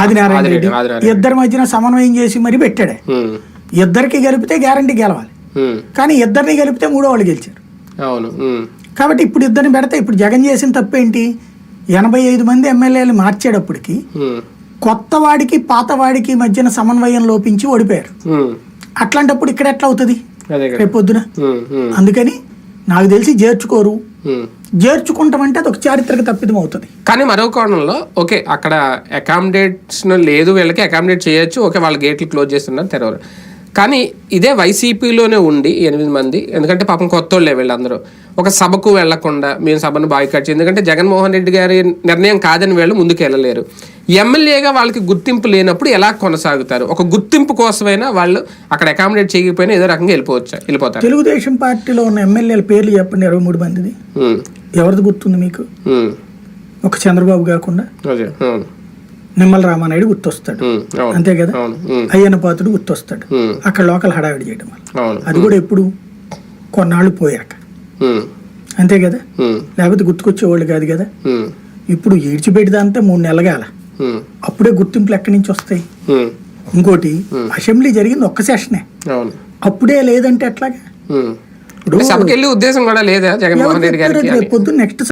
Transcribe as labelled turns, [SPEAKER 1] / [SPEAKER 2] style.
[SPEAKER 1] ఆదినారాయణ రెడ్డి. ఇద్దరి మధ్యన సమన్వయం చేసి మరి పెట్టాడే. ఇద్దరికి గెలిపితే గ్యారంటీ గెలవాలి. కానీ ఇద్దరిని గెలిపితే మూడో వాళ్ళు గెలిచారు.
[SPEAKER 2] అవును.
[SPEAKER 1] కాబట్టి ఇప్పుడు ఇద్దరిని పెడితే ఇప్పుడు జగన్ చేసిన తప్పేంటి? ఎనభై ఐదు మంది ఎమ్మెల్యేలు మార్చేటప్పటికి కొత్త వాడికి పాత వాడికి మధ్యన సమన్వయం లోపించి ఓడిపోయారు. అట్లాంటప్పుడు ఇక్కడ ఎట్లా అవుతుంది? రేపు పొద్దున. అందుకని నాకు తెలిసి చేర్చుకోరు
[SPEAKER 2] ఉమ్.
[SPEAKER 1] చేర్చుకుంటామంటే అది ఒక చారిత్రక తప్పిదం అవుతుంది
[SPEAKER 2] కానీ మరో కోణంలో ఓకే అక్కడ అకామిడేషన్ లేదు వీళ్ళకి అకామిడేట్ చేయొచ్చు ఓకే వాళ్ళ గేట్లు క్లోజ్ చేస్తున్నారు తెరవరు. కానీ ఇదే వైసీపీలోనే ఉండి ఎనిమిది మంది ఎందుకంటే పాపం కొత్త వాళ్ళే వీళ్ళందరూ. ఒక సభకు వెళ్ళకుండా మేము సభను బాయ్కట్ చేయం ఎందుకంటే జగన్మోహన్ రెడ్డి గారి నిర్ణయం కాదని వీళ్ళు ముందుకు వెళ్ళలేరు. ఎమ్మెల్యేగా వాళ్ళకి గుర్తింపు లేనప్పుడు ఎలా కొనసాగుతారు? ఒక గుర్తింపు కోసమైనా వాళ్ళు అక్కడ అకామిడేట్ చేయకపోయినా ఏదో రకంగా వెళ్ళిపోవచ్చు వెళ్ళిపోతారు.
[SPEAKER 1] తెలుగుదేశం పార్టీలో ఉన్న ఎమ్మెల్యేల పేర్లు చెప్పండి ఇరవై మూడు మందిది. ఎవరిది గుర్తుంది మీకు? ఒక చంద్రబాబు కాకుండా. నిమ్మల రామానాయుడు గుర్తొస్తాడు. అంతే కదా? అయ్యన్న పాత్రుడు గుర్తొస్తాడు. అక్కడ లోకల్ హడావిడి చేయడం వల్ల. అది కూడా ఎప్పుడు కొన్నాళ్ళు పోయాక. అంతే కదా? లేకపోతే గుర్తుకొచ్చేవాళ్ళు కాదు కదా? ఇప్పుడు ఈడ్చిపెట్టిదంతా మూడు నెలగాల అప్పుడే గుర్తింపులు ఎక్కడి నుంచి వస్తాయి? ఇంకోటి అసెంబ్లీ జరిగింది ఒక్క సెషనే. అప్పుడే లేదంటే ఎట్లాగా?
[SPEAKER 2] ఉద్దేశం కూడా లేదా జగన్మోహన్ రెడ్డి గారికి
[SPEAKER 1] రేపు పొద్దున్న నెక్స్ట్